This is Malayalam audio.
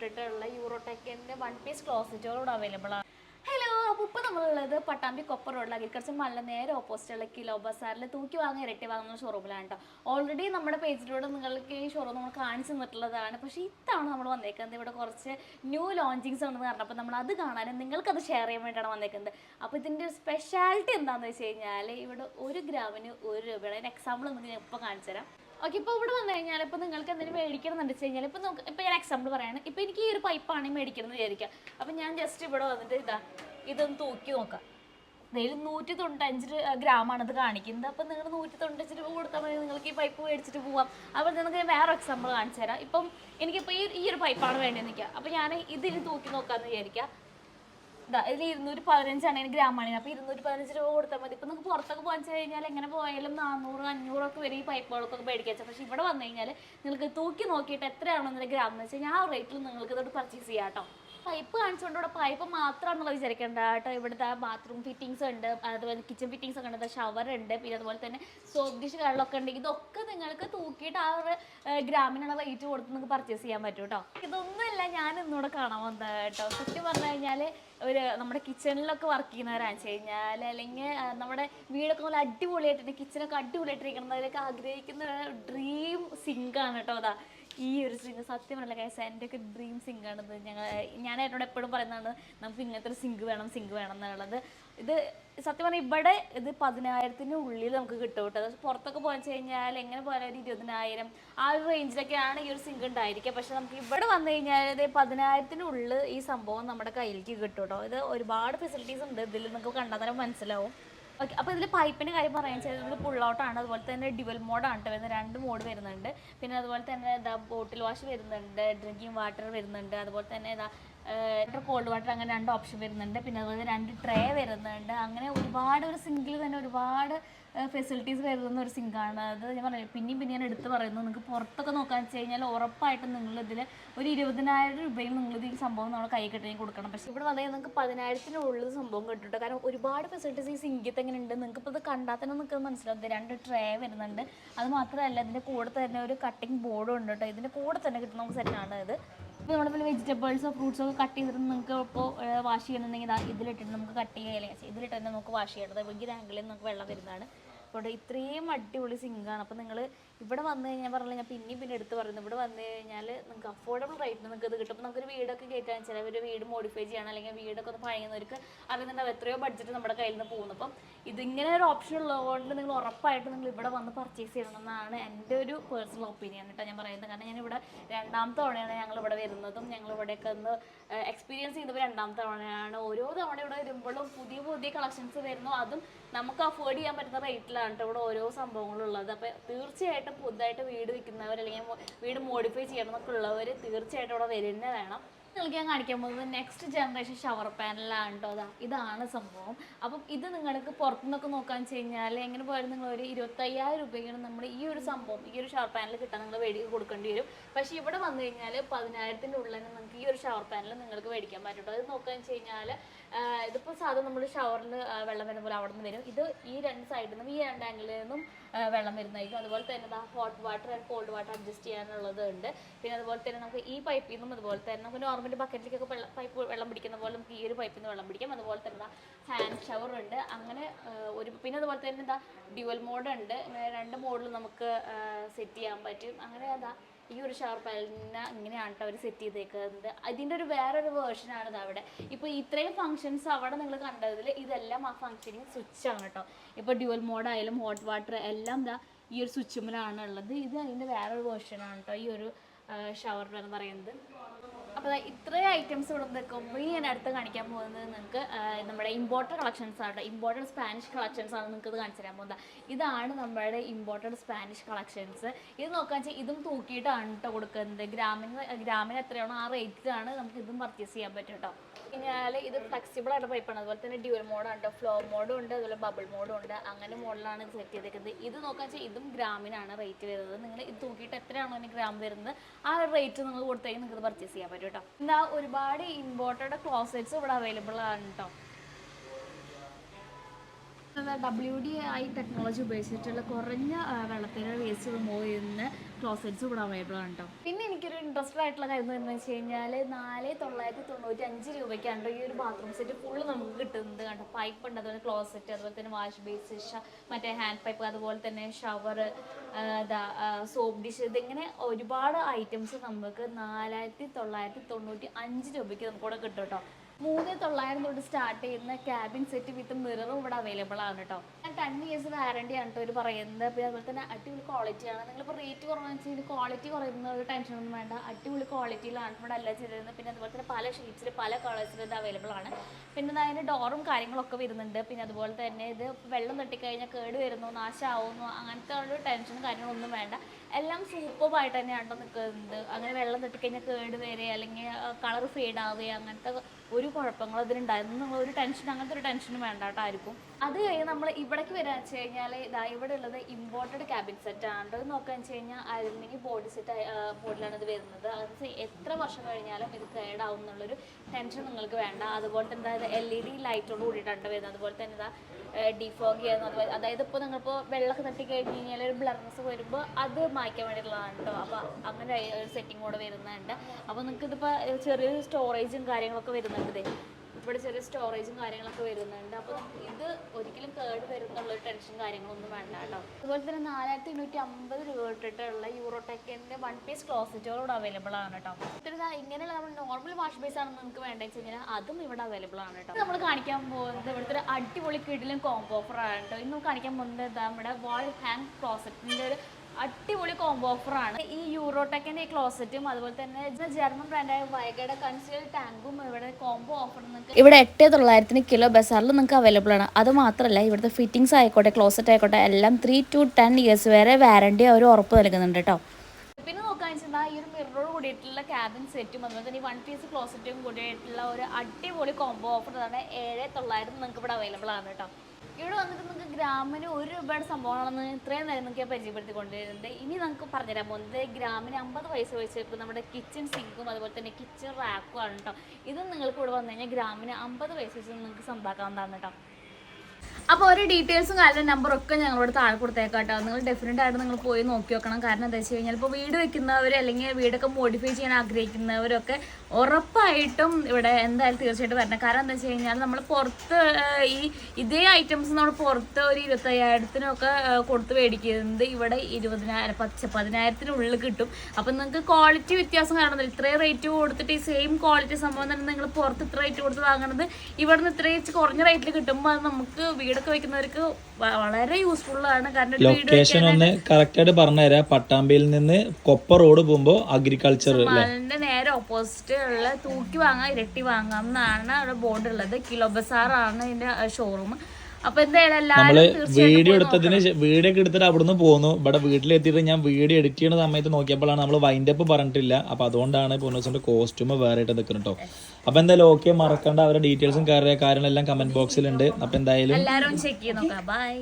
ഇട്ടിട്ടുള്ള യൂറോടെക്കിന്റെ വൺ പീസ് ക്ലോസറ്റുകൾ ഇവിടെ അവൈലബിൾ ആണ്. ഹലോ അപ്പോൾ ഇപ്പോൾ നമ്മളുള്ളത് പട്ടാമ്പി കൊപ്പർ റോഡിൽ അഗ്രികൾച്ചർ മല്ല നേരെ ഓപ്പോസിറ്റുള്ള കിലോ ബസാറിൽ തൂക്കി വാങ്ങി ഇരട്ടി വാങ്ങുന്ന ഷോറൂമിലാണ് കേട്ടോ ഓൾറെഡി നമ്മുടെ പേജിലൂടെ നിങ്ങൾക്ക് ഈ ഷോറൂം നമ്മൾ കാണിച്ചു തന്നിട്ടുള്ളതാണ്. പക്ഷേ ഇത്തവണ നമ്മൾ വന്നേക്കുന്നത് ഇവിടെ കുറച്ച് ന്യൂ ലോഞ്ചിങ്സ് ഉണ്ടെന്ന് പറഞ്ഞപ്പോൾ നമ്മൾ അത് കാണാനും നിങ്ങൾക്കത് ഷെയർ ചെയ്യാൻ വേണ്ടിയിട്ടാണ് വന്നേക്കുന്നത്. അപ്പോൾ ഇതിന്റെ ഒരു സ്പെഷ്യാലിറ്റി എന്താണെന്ന് വെച്ച് കഴിഞ്ഞാൽ ഇവിടെ ഒരു ഗ്രാമിന് ഒരു രൂപയുടെ എക്സാമ്പിൾ നിങ്ങൾക്ക് ഞാൻ ഇപ്പോൾ കാണിച്ചു തരാം ഓക്കെ ഇപ്പൊ ഇവിടെ വന്നു കഴിഞ്ഞാൽ ഇപ്പൊ നിങ്ങൾക്ക് എന്തെങ്കിലും മേടിക്കണം എന്ന് വെച്ച് കഴിഞ്ഞാൽ ഇപ്പൊ നമുക്ക് ഇപ്പൊ ഞാൻ എക്സാമ്പിൾ പറയാണ്. ഇപ്പൊ എനിക്ക് ഈ ഒരു പൈപ്പാണ് മേടിക്കണം എന്ന് വിചാരിക്കാം അപ്പോൾ ഞാൻ ജസ്റ്റ് ഇവിടെ വന്നിട്ട് ഇതാ ഇതൊന്ന് തൂക്കി നോക്കാം. ഇതിൽ നൂറ്റി തൊണ്ണൂറ്റഞ്ച് ഗ്രാമാണ് ഇത് കാണിക്കുന്നത്. അപ്പോൾ നിങ്ങൾ നൂറ്റി തൊണ്ണൂറ്റഞ്ച് രൂപ കൊടുത്താൽ മതി. നിങ്ങൾക്ക് ഈ പൈപ്പ് മേടിച്ചിട്ട് പോവാം. അപ്പോൾ നിങ്ങൾക്ക് വേറെ എക്സാമ്പിൾ കാണിച്ചു തരാം. ഇപ്പം എനിക്കിപ്പോൾ ഈ ഈ ഒരു പൈപ്പാണ് വേണ്ടി നിൽക്കുക അപ്പോൾ ഞാൻ ഇതിൽ തൂക്കി നോക്കാമെന്ന് വിചാരിക്കാം ഇതിൽ ഇരുന്നൂറ്റി അതിന് ഗ്രാമാണി അപ്പോൾ ഇരുന്നൂറ്റി പതിനഞ്ച് രൂപ കൊടുത്താൽ മതി. ഇപ്പൊ നിങ്ങൾക്ക് പുറത്തൊക്കെ പോകാൻ കഴിഞ്ഞാൽ എങ്ങനെ പോയാലും നാനൂറ് അഞ്ഞൂറൊക്കെ വരെ ഈ പൈപ്പുകളൊക്കെ മേടിക്കാൻ വെച്ചാൽ പക്ഷേ ഇവിടെ വന്നു കഴിഞ്ഞാൽ നിങ്ങൾക്ക് തൂക്കി നോക്കിയിട്ട് എത്രയാണെന്നൊരു ഗ്രാമം എന്ന് വെച്ച് കഴിഞ്ഞാൽ ആ റേറ്റിൽ നിങ്ങൾക്ക് ഇതോട്ട് പർച്ചേസ് ചെയ്യാം കേട്ടോ. പൈപ്പ് കാണിച്ചുകൊണ്ട് ഇവിടെ പൈപ്പ് മാത്രമാണെന്നുള്ളത് വിചാരിക്കേണ്ട കേട്ടോ. ഇവിടുത്തെ ബാത്റൂം ഫിറ്റിങ്സ് ഉണ്ട്. അതുപോലെ കിച്ചൺ ഫിറ്റിങ്സ് ഒക്കെ ഉണ്ട്. ഷവർ ഉണ്ട്. പിന്നെ അതുപോലെ തന്നെ സോപ്പ് ഡിഷ് കാര്യങ്ങളൊക്കെ ഉണ്ട് ഇതൊക്കെ നിങ്ങൾക്ക് തൂക്കിയിട്ട് ആ ഒരു ഗ്രാമിനുള്ള റേറ്റ് കൊടുത്ത് നിങ്ങൾക്ക് പർച്ചേസ് ചെയ്യാൻ പറ്റും കേട്ടോ. ഇതൊന്നുമല്ല ഞാൻ ഇന്നിവിടെ കാണാൻ വന്നത് കേട്ടോ. സത്യം പറഞ്ഞു കഴിഞ്ഞാൽ ഒരു നമ്മുടെ കിച്ചണിലൊക്കെ വർക്ക് ചെയ്യുന്നവരാണ്. വെച്ച് കഴിഞ്ഞാൽ അല്ലെങ്കിൽ നമ്മുടെ വീടൊക്കെ നല്ല അടിപൊളിയായിട്ടുണ്ട്. കിച്ചണൊക്കെ അടിപൊളിയായിട്ടിരിക്കുന്നവരൊക്കെ ആഗ്രഹിക്കുന്ന ഡ്രീം സിങ്കാണ് കേട്ടോ അതാ. ഈ ഒരു സിങ്ക് സത്യം പറഞ്ഞില്ല കേസ് എന്റെ ഒക്കെ ഡ്രീം സിങ്കാണിത് ഞങ്ങൾ ഞാൻ എന്നോട് എപ്പോഴും പറയുന്നതാണ് നമുക്ക് ഇങ്ങനത്തെ ഒരു സിങ്ക് വേണം സിങ്ക് വേണം എന്നുള്ളത്. ഇത് സത്യം പറഞ്ഞാൽ ഇവിടെ ഇത് പതിനായിരത്തിന് ഉള്ളിൽ നമുക്ക് കിട്ടും കേട്ടോ. പുറത്തൊക്കെ വെച്ച് കഴിഞ്ഞാൽ എങ്ങനെ പോയാലും ഒരു ഇരുപതിനായിരം ആ ഒരു റേഞ്ചിലൊക്കെയാണ് ഈ ഒരു സിങ്ക് ഉണ്ടായിരിക്കുക. പക്ഷെ നമുക്ക് ഇവിടെ വന്നു കഴിഞ്ഞാൽ ഇത് ഉള്ളിൽ ഈ സംഭവം നമ്മുടെ കയ്യിലേക്ക് കിട്ടും കേട്ടോ. ഇത് ഒരുപാട് ഫെസിലിറ്റീസ് ഉണ്ട്. ഇതിൽ നിങ്ങൾക്ക് കണ്ടാൽ തന്നെ മനസ്സിലാവും. ഓക്കെ അപ്പോൾ ഇതിൽ പൈപ്പിന്റെ കാര്യം പറയാൻ വെച്ചാൽ ഇതിൽ പുള്ളോട്ടാണ് അതുപോലെ തന്നെ ഡിവൽ മോഡാണ് കേട്ടോ വരുന്നത്. രണ്ട് മോഡ് വരുന്നുണ്ട്. പിന്നെ അതുപോലെ തന്നെ ഇതാ ബോട്ടിൽ വാഷ് വരുന്നുണ്ട് ഡ്രിങ്കിങ് വാട്ടർ വരുന്നുണ്ട്. അതുപോലെ തന്നെ ഇതാ കോൾഡ് വാട്ടർ അങ്ങനെ രണ്ട് ഓപ്ഷൻ വരുന്നുണ്ട്. പിന്നെ അതുപോലെ രണ്ട് ട്രേ വരുന്നുണ്ട്. അങ്ങനെ ഒരുപാട് ഒരു സിങ്കിൽ തന്നെ ഒരുപാട് ഫെസിലിറ്റീസ് വരുന്ന ഒരു സിങ്കാണ് അത് ഞാൻ പറഞ്ഞു പിന്നെയും പിന്നെ ഞാൻ എടുത്ത് പറയുന്നു. നിങ്ങൾക്ക് പുറത്തൊക്കെ നോക്കാന്ന് വെച്ച് കഴിഞ്ഞാൽ ഉറപ്പായിട്ടും നിങ്ങൾ ഇതിൽ ഒരു ഇരുപതിനായിരം രൂപയും നിങ്ങൾ ഈ സംഭവം നമ്മൾ കൈ കെട്ടി കൊടുക്കണം. പക്ഷേ ഇവിടെ വന്നാൽ നിങ്ങൾക്ക് പതിനായിരത്തിനുള്ളിൽ സംഭവം കിട്ടും ട്ടോ. കാരണം ഒരുപാട് ഫെസിലിറ്റീസ് ഈ സിങ്കിത്ത് എങ്ങനെ ഉണ്ട്. നിങ്ങൾക്ക് ഇപ്പോൾ ഇത് കണ്ടാൽ തന്നെ നിങ്ങൾക്ക് മനസ്സിലാവും. രണ്ട് ട്രേ വരുന്നുണ്ട്. അത് മാത്രമല്ല ഇതിന്റെ കൂടെ തന്നെ ഒരു കട്ടിങ് ബോർഡും ഉണ്ട് കേട്ടോ. ഇതിന്റെ കൂടെ തന്നെ കിട്ടുന്ന സെറ്റാണ് ഇത്. ഇപ്പോൾ നമ്മളിപ്പോൾ വെജിറ്റബിൾസോ ഫ്രൂട്ട്സോ ഒക്കെ കട്ട് ചെയ്തിട്ട് നിങ്ങൾക്ക് ഇപ്പോൾ വാഷ് ചെയ്യണമെന്നുണ്ടെങ്കിൽ ഇതാ ഇതിലിട്ടിട്ട് നമുക്ക് കട്ട് ചെയ്യാൻ ഇതിലിട്ട് തന്നെ നമുക്ക് വാഷ് ചെയ്യേണ്ടത് ഈ ആംഗിളിൽ നമുക്ക് വെള്ളം വരുന്നതാണ്. അപ്പോൾ ഇത്രയും അടിപൊളി സിങ്കാണ് അപ്പോൾ നിങ്ങൾ ഇവിടെ വന്നു കഴിഞ്ഞാൽ പറഞ്ഞാൽ ഞാൻ പിന്നെയും പിന്നെ എടുത്ത് പറയുന്നു. ഇവിടെ വന്നു കഴിഞ്ഞാൽ നിങ്ങൾക്ക് അഫോർഡബിൾ റേറ്റിന് നിങ്ങൾക്ക് ഇത് കിട്ടും. നമുക്കൊരു വീടൊക്കെ കയറ്റാൻ ചിലവർ വീട് മോഡിഫൈ ചെയ്യണം. അല്ലെങ്കിൽ വീടൊക്കെ ഒന്ന് പഴയുന്നവർക്ക് അറിയുന്നുണ്ടാവും എത്രയോ ബഡ്ജറ്റ് നമ്മുടെ കയ്യിൽ നിന്ന് പോകുന്നു. അപ്പം ഇതിങ്ങനെ ഒരു ഓപ്ഷൻ ഉള്ളതുകൊണ്ട് നിങ്ങൾ ഉറപ്പായിട്ട് നിങ്ങൾ ഇവിടെ വന്ന് പർച്ചേസ് ചെയ്യണമെന്നാണ് എന്റെ ഒരു പേഴ്സണൽ ഒപ്പീനിയൻ കേട്ടോ ഞാൻ പറയുന്നത്. കാരണം ഞാൻ ഇവിടെ രണ്ടാമത്തെ തവണയാണ് ഞങ്ങൾ ഇവിടെ വരുന്നതും ഞങ്ങൾ ഇവിടെയൊക്കെ ഒന്ന് എക്സ്പീരിയൻസ് ചെയ്തപ്പോൾ രണ്ടാമത്തെ തവണയാണ്. ഓരോ തവണ ഇവിടെ വരുമ്പോഴും പുതിയ പുതിയ കളക്ഷൻസ് വരുന്നു. അതും നമുക്ക് അഫോർഡ് ചെയ്യാൻ പറ്റുന്ന റേറ്റിലാണ് കേട്ടോ ഇവിടെ ഓരോ സംഭവങ്ങളുള്ളത്. അപ്പോൾ തീർച്ചയായിട്ടും പുതുതായിട്ട് വീട് വിൽക്കുന്നവർ അല്ലെങ്കിൽ വീട് മോഡിഫൈ ചെയ്യണം എന്നൊക്കെ ഉള്ളവർ തീർച്ചയായിട്ടും ഇവിടെ വരുന്നേ വേണം. ഞാൻ കാണിക്കാൻ പോകുന്നത് നെക്സ്റ്റ് ജനറേഷൻ ഷവർ പാനലാണ് കേട്ടോ അതാ ഇതാണ് സംഭവം. അപ്പം ഇത് നിങ്ങൾക്ക് പുറത്തുനിന്നൊക്കെ നോക്കാന്ന് വെച്ച് കഴിഞ്ഞാൽ എങ്ങനെ പോയാലും നിങ്ങൾ ഒരു ഇരുപത്തയ്യായിരം രൂപയ്ക്കാണ് നമ്മൾ ഈ ഒരു സംഭവം ഈ ഒരു ഷവർ പാനൽ കിട്ടാൻ നിങ്ങൾ മേടിക്ക് കൊടുക്കേണ്ടി വരും. പക്ഷേ ഇവിടെ വന്നു കഴിഞ്ഞാൽ പതിനായിരത്തിന്റെ ഉള്ളിൽ തന്നെ നിങ്ങൾക്ക് ഈ ഒരു ഷവർ പാനൽ നിങ്ങൾക്ക് മേടിക്കാൻ പറ്റും. കേട്ടോ അത് നോക്കാന്ന് വെച്ച് കഴിഞ്ഞാൽ ഇതിപ്പോൾ സാധാരണ നമ്മൾ ഷവറിൽ വെള്ളം വരുന്ന പോലെ അവിടെ നിന്ന് വരും. ഇത് ഈ രണ്ട് സൈഡിൽ നിന്നും ഈ രണ്ട് ആംഗിളിൽ നിന്നും വെള്ളം വരുന്നതായിരിക്കും. അതുപോലെ തന്നെ hot water and cold water adjust ചെയ്യാനുള്ളത് ഉണ്ട്. പിന്നെ അതുപോലെ തന്നെ നമുക്ക് ഈ പൈപ്പിൽ നിന്നും അതുപോലെ തന്നെ നമുക്ക് നോർമൽ ബക്കറ്റിലേക്കൊക്കെ പൈപ്പ് വെള്ളം പിടിക്കുന്ന പോലെ നമുക്ക് ഈ ഒരു പൈപ്പിൽ നിന്ന് വെള്ളം പിടിക്കാം. അതുപോലെ തന്നെ ഹാൻഡ് ഷവർ ഉണ്ട്. അങ്ങനെ ഒരു പിന്നെ അതുപോലെ തന്നെ എന്താ ഡ്യുവൽ മോഡ് ഉണ്ട്. രണ്ട് മോഡിൽ നമുക്ക് സെറ്റ് ചെയ്യാൻ പറ്റും. അങ്ങനെ അതാ ഈ ഒരു ഷവർ പാനലിനെ ഇങ്ങനെയാണ് അവർ സെറ്റ് ചെയ്തേക്കുന്നത്. അതിന്റെ ഒരു വേറൊരു വേർഷനാണ് ഇത് അവിടെ. ഇപ്പോൾ ഇത്രയും ഫങ്ഷൻസ് അവിടെ നിങ്ങൾ കണ്ടതിൽ ഇതെല്ലാം ആ ഫങ്ഷനിങ് സ്വിച്ച് ആണ് കേട്ടോ ഇപ്പോൾ ഡ്യുവൽ മോഡായാലും ഹോട്ട് വാട്ടർ എല്ലാം ദാ ഈ ഒരു സ്വിച്ചുമ്മലാണ് ഉള്ളത്. ഇത് അതിന്റെ വേറൊരു വേർഷനാണ് കേട്ടോ ഈ ഒരു ഷവർ എന്ന് പറയുന്നത്. അപ്പോൾ ഇത്രയും ഐറ്റംസ് ഇവിടെ നിൽക്കുമ്പോൾ ഞാൻ അടുത്ത് കാണിക്കാൻ പോകുന്നത് നിങ്ങൾക്ക് നമ്മുടെ ഇമ്പോർട്ടഡ് കളക്ഷൻസ് ആണ് ഇമ്പോർട്ടഡ് സ്പാനിഷ് കളക്ഷൻസ് ആണ് നിങ്ങൾക്ക് ഇത് കാണിച്ചു തരാൻ പോകുന്നത്. ഇതാണ് നമ്മുടെ ഇമ്പോർട്ടഡ് സ്പാനിഷ് കളക്ഷൻസ് ഇത് നോക്കാൻ വെച്ചാൽ ഇതും തൂക്കിയിട്ടാണ് കേട്ടോ കൊടുക്കുന്നത്. ഗ്രാമിന് ഗ്രാമിന് എത്രയാണോ ആ റേറ്റിലാണ് നമുക്ക് ഇതും പർച്ചേസ് ചെയ്യാൻ പറ്റും കേട്ടോ കഴിഞ്ഞാൽ ഇത് ഫ്ലെക്സിബിൾ ആയിട്ട് പൈപ്പാണ് അതുപോലെ തന്നെ ഡ്യുവൽ മോഡുണ്ട് ഫ്ലോ മോഡും ഉണ്ട് അതുപോലെ ബബിൾ മോഡും ഉണ്ട്. അങ്ങനെ മോഡലാണ് ഇത് സെറ്റ് ചെയ്തേക്കുന്നത്. ഇത് നോക്കാൻ വെച്ചാൽ ഇതും ഗ്രാമിനാണ് റേറ്റ് വരുന്നത്. നിങ്ങൾ ഇത് തൂക്കിയിട്ട് എത്രയാണോ അതിന് ഗ്രാം വരുന്നത് ആ റേറ്റ് നിങ്ങൾ കൊടുത്തേക്ക് നിങ്ങൾക്ക് പർച്ചേസ് ചെയ്യാൻ പറ്റും കേട്ടോ എന്താ ഒരുപാട് ഇമ്പോർട്ടഡ് ക്ലോസറ്റ്സ് ഇവിടെ അവൈലബിൾ ആണ് കേട്ടോ ഡബ്ല്യു ഡി ഐ ടെക്നോളജി ഉപയോഗിച്ചിട്ടുള്ള കുറഞ്ഞ വെള്ളത്തിന്റെ വേസ്റ്റ് റിമൂവ് ചെയ്യുന്ന ക്ലോസറ്റ്സ് ഇവിടെ അവൈലബിൾ ആണ് കേട്ടോ പിന്നെ എനിക്കൊരു ഇൻട്രസ്റ്റഡ് ആയിട്ടുള്ള കാര്യം എന്ന് വെച്ച് കഴിഞ്ഞാൽ നാല് തൊള്ളായിരത്തി തൊണ്ണൂറ്റി അഞ്ച് രൂപയ്ക്കാണ് ഈ ഒരു ബാത്റൂം സെറ്റ് ഫുള്ള് നമുക്ക് കിട്ടുന്നത് കണ്ടോ? പൈപ്പ് ഉണ്ട് അതുപോലെ ക്ലോസറ്റ് അതുപോലെ തന്നെ വാഷ് ബേസ് മറ്റേ ഹാൻഡ് പൈപ്പ് അതുപോലെ തന്നെ ഷവർ സോപ്പ് ഡിഷ് ഇതിങ്ങനെ ഒരുപാട് ഐറ്റംസ് നമുക്ക് നാലായിരത്തി തൊള്ളായിരത്തി തൊണ്ണൂറ്റി അഞ്ച് രൂപയ്ക്ക് നമുക്ക് ഇവിടെ കിട്ടും കേട്ടോ മൂന്ന് തൊള്ളായിരം തൊട്ട് സ്റ്റാർട്ട് ചെയ്യുന്ന ക്യാബിൻ സെറ്റ് വിത്ത് മിററും ഇവിടെ അവൈലബിൾ ആണ് കേട്ടോ ടെൻ ഇയേഴ്സ് വാറണ്ടി ആണ് കേട്ടോ ഒരു പറയുന്നത്. പിന്നെ അതുപോലെ തന്നെ അടിപൊളി ക്വാളിറ്റി ക്വാളിറ്റിയാണ് നിങ്ങളിപ്പോൾ റേറ്റ് കുറവാണെന്ന് വെച്ചാൽ ഇതിന് ക്വാളിറ്റി കുറയുന്ന ഒരു ടെൻഷനൊന്നും വേണ്ട. അടിപൊളി ക്വാളിറ്റിയിലാണ് ഇവിടെ എല്ലാം ചെയ്തിരുന്നത്. പിന്നെ അതുപോലെ തന്നെ പല ഷീറ്റ്സിൽ പല കളേഴ്സിൽ ഇത് അവൈലബിൾ ആണ്. പിന്നെ അതിന്റെ ഡോറും കാര്യങ്ങളൊക്കെ വരുന്നുണ്ട്. പിന്നെ അതുപോലെ തന്നെ ഇത് വെള്ളം തട്ടിക്കഴിഞ്ഞാൽ കേട് വരുന്നു നാശമാവുന്നു അങ്ങനത്തെ ഒരു ടെൻഷനും കാര്യങ്ങളൊന്നും വേണ്ട. എല്ലാം സൂപ്പറായിട്ട് തന്നെ കേട്ടോ നിൽക്കുന്നത് അങ്ങനെ വെള്ളം തട്ടിക്കഴിഞ്ഞാൽ കേട് വരെ അല്ലെങ്കിൽ കളർ ഫെയ്ഡ് ആവുക അങ്ങനത്തെ ഒരു കുഴപ്പങ്ങളും അതിനുണ്ടായിരുന്നു ഒരു ടെൻഷൻ അങ്ങനത്തെ ഒരു ടെൻഷനും വേണ്ട കേട്ടോ ആർക്കും. അത് കഴിഞ്ഞ് നമ്മൾ ഇവിടേക്ക് വരാൻ വെച്ച് കഴിഞ്ഞാൽ ഇതാ ഇവിടെ ഉള്ളത് ഇമ്പോർട്ടഡ് ക്യാബിൻ സെറ്റ് ആണ് എന്ന് നോക്കാൻ വെച്ച് കഴിഞ്ഞാൽ അലുമിനിയം ബോഡി സെറ്റ് ബോർഡിലാണ് ഇത് വരുന്നത്. അത് എത്ര വർഷം കഴിഞ്ഞാലും ഇത് കേടാവും എന്നുള്ളൊരു ടെൻഷൻ നിങ്ങൾക്ക് വേണ്ട. അതുപോലെ തന്നെ എൽ ഇ ഡി ലൈറ്റോട് കൂടിയിട്ടാണ് വരുന്നത്. അതുപോലെ തന്നെ ഇതാ ഡിഫോഗ് ചെയ്യുന്നത്. അതുപോലെ അതായത് ഇപ്പോൾ നിങ്ങളിപ്പോൾ വെള്ളമൊക്കെ തട്ടി കഴിഞ്ഞ് കഴിഞ്ഞാൽ ഒരു ബ്ലർനെസ് വരുമ്പോൾ അത് മായ്ക്കാൻ വേണ്ടിയിട്ടുള്ളതാണ് കേട്ടോ അപ്പോൾ അങ്ങനെ ഒരു സെറ്റിംഗ് കൂടെ വരുന്നുണ്ട്. അപ്പോൾ നിങ്ങൾക്ക് ഇതിപ്പോൾ ചെറിയൊരു സ്റ്റോറേജും കാര്യങ്ങളൊക്കെ വരുന്നുണ്ട്. ഇവിടെ ചെറിയ സ്റ്റോറേജും കാര്യങ്ങളൊക്കെ വരുന്നുണ്ട്. അപ്പോൾ ഇത് ഒരിക്കലും കേട് വരുന്നുള്ള ടെൻഷൻ കാര്യങ്ങളൊന്നും വേണ്ട കേട്ടോ. അതുപോലെ തന്നെ നാലായിരത്തി എണ്ണൂറ്റി അമ്പത് രൂപ തൊട്ടിട്ടുള്ള യൂറോടെക്കിന്റെ വൺ പീസ് ഇവിടെ അവൈലബിൾ ആണ് കേട്ടോ. ദാ ഇങ്ങനെയുള്ള നമ്മൾ നോർമൽ വാഷ് ബേസ് ആണ് നിങ്ങൾക്ക് വേണ്ടതെന്ന് വെച്ച് കഴിഞ്ഞാൽ അതും ഇവിടെ അവൈലബിൾ ആണ് കേട്ടോ. നമ്മൾ കാണിക്കാൻ പോകുന്നത് ഇവിടുത്തെ ഒരു അടിപൊളി കിടിലും കോംബോ ഓഫർ ആണ് കേട്ടോ. ഇന്ന് കാണിക്കാൻ പോകുന്നത് നമ്മുടെ വാൾ ഹാങ് ക്ലോസറ്റിന്റെ ഒരു അടിപൊളി കോംബോ ഓഫറാണ് ഈ യൂറോടെക്കിന്റെ ക്ലോസറ്റും അതുപോലെ തന്നെ ജർമ്മൻ ബ്രാൻഡായ വൈഗയുടെ കൺസീൽ ടാങ്കും ഇവിടെ കോംബോ ഓഫർ നിങ്ങൾക്ക് ഇവിടെ എട്ട് തൊള്ളായിരത്തിന് കിലോ ബസാറിൽ നിങ്ങൾക്ക് അവൈലബിൾ ആണ്. അത് മാത്രമല്ല ഇവിടുത്തെ ഫിറ്റിംഗ്സ് ആയിക്കോട്ടെ ക്ലോസറ്റ് ആയിക്കോട്ടെ എല്ലാം ത്രീ ടു ടെൻ ഇയേഴ്സ് വരെ വാറണ്ടി അവർ ഉറപ്പ് നൽകുന്നുണ്ട് കേട്ടോ. പിന്നെ നോക്കാന്ന് വെച്ചാൽ ഈ ഒരു മിററോട് കൂടിയിട്ടുള്ള ക്യാബിൻ സെറ്റും അതുപോലെ തന്നെ ഈ വൺ പീസ് ക്ലോസറ്റും കൂടിയിട്ടുള്ള ഒരു അടിപൊളി കോംബോ ഓഫർ തന്നെ ഏഴ് തൊള്ളായിരത്തി നിങ്ങൾക്ക് ഇവിടെ അവൈലബിൾ ആണ് കേട്ടോ. ഇവിടെ വന്നിട്ട് നമുക്ക് ഗ്രാമിന് ഒരു രൂപയുടെ സംഭവമാണെന്ന് ഇത്രയും നേരം നിങ്ങൾക്ക് പരിചയപ്പെടുത്തി കൊണ്ടുവരുന്നത് ഇനി നമുക്ക് പറഞ്ഞുതരാൻ പോകുന്നത് ഗ്രാമിന് അമ്പത് പൈസ വെച്ചിട്ട് നമ്മുടെ കിച്ചൺ സിങ്കും അതുപോലെ തന്നെ കിച്ചൺ റാക്കും ആണ് കേട്ടോ ഇതും നിങ്ങൾക്ക് ഇവിടെ വന്നു കഴിഞ്ഞാൽ ഗ്രാമിന് അമ്പത് പൈസ വെച്ച് നിങ്ങൾക്ക് സ്വന്തമാക്കാവുന്നതാണ് കേട്ടോ അപ്പോൾ ഓരോ ഡീറ്റെയിൽസും കാര്യം നമ്പറും ഒക്കെ ഞങ്ങളോട് താഴെ കൊടുത്തേക്കാട്ടോ. നിങ്ങൾ ഡെഫിനറ്റ് ആയിട്ട് നിങ്ങൾ പോയി നോക്കി വെക്കണം. കാരണം എന്താ വെച്ച് കഴിഞ്ഞാൽ ഇപ്പോൾ വീട് വെക്കുന്നവർ അല്ലെങ്കിൽ വീടൊക്കെ മോഡിഫൈ ചെയ്യാൻ ആഗ്രഹിക്കുന്നവരൊക്കെ ഉറപ്പായിട്ടും ഇവിടെ എന്തായാലും തീർച്ചയായിട്ടും വരണം. കാരണം എന്താ വെച്ച് കഴിഞ്ഞാൽ നമ്മൾ പുറത്ത് ഈ ഇതേ ഐറ്റംസ് നമ്മൾ പുറത്ത് ഒരു ഇരുപത്തയ്യായിരത്തിനൊക്കെ കൊടുത്ത് മേടിക്കുന്നത് ഇവിടെ ഇരുപതിനായിരം പച്ച പതിനായിരത്തിനുള്ളിൽ കിട്ടും. അപ്പം നിങ്ങൾക്ക് ക്വാളിറ്റി വ്യത്യാസം കാരണം ഇത്രയും റേറ്റ് കൊടുത്തിട്ട് ഈ സെയിം ക്വാളിറ്റി സംഭവം തന്നെ നിങ്ങൾ പുറത്ത് ഇത്ര റേറ്റ് കൊടുത്ത് വാങ്ങണത് ഇവിടെ നിന്ന് ഇത്രയും കുറഞ്ഞ റേറ്റിൽ കിട്ടുമ്പോൾ അത് നമുക്ക് വീടൊക്കെ വെക്കുന്നവർക്ക് വളരെ യൂസ്ഫുൾ ആണ്. കാരണം ലൊക്കേഷൻ ഒന്ന് കറക്റ്റ് ആയിട്ട് പറഞ്ഞുതരാം. പട്ടാമ്പിയിൽ നിന്ന് കൊപ്പ റോഡ് പോകുമ്പോൾ അഗ്രികൾച്ചർ അതിന്റെ നേരെ ഓപ്പോസിറ്റ് ഉള്ള തൂക്കി വാങ്ങാം ഇരട്ടി വാങ്ങാം എന്നാണ് അവിടെ ബോർഡ് ഉള്ളത്. കിലോ ബസാറാണ് ഇതിന്റെ ഷോറൂം അപ്പൊ എന്തായാലും നമ്മൾ വീഡിയോ എടുത്തതിന് വീഡിയോ ഒക്കെ എടുത്തിട്ട് അവിടുന്ന് പോന്നു. ഇവിടെ വീട്ടിലെത്തിയിട്ട് ഞാൻ വീഡിയോ എഡിറ്റ് ചെയ്യുന്ന സമയത്ത് നോക്കിയപ്പോഴാണ് നമ്മൾ വൈൻഡ് അപ്പ് പറഞ്ഞിട്ടില്ല. അപ്പൊ അതുകൊണ്ടാണ് പൊന്നൂസിന്റെ കോസ്റ്റ്യൂം വേറെ ആയിട്ട് നിൽക്കുന്നത് കേട്ടോ അപ്പൊ എന്തായാലും ഓക്കെ മറക്കണ്ട. അവരുടെ ഡീറ്റെയിൽസും കാര്യങ്ങളെല്ലാം കമന്റ് ബോക്സിലുണ്ട് അപ്പൊ എന്തായാലും എല്ലാവരും ചെക്ക് ചെയ്ത് നോക്കാം. ബൈ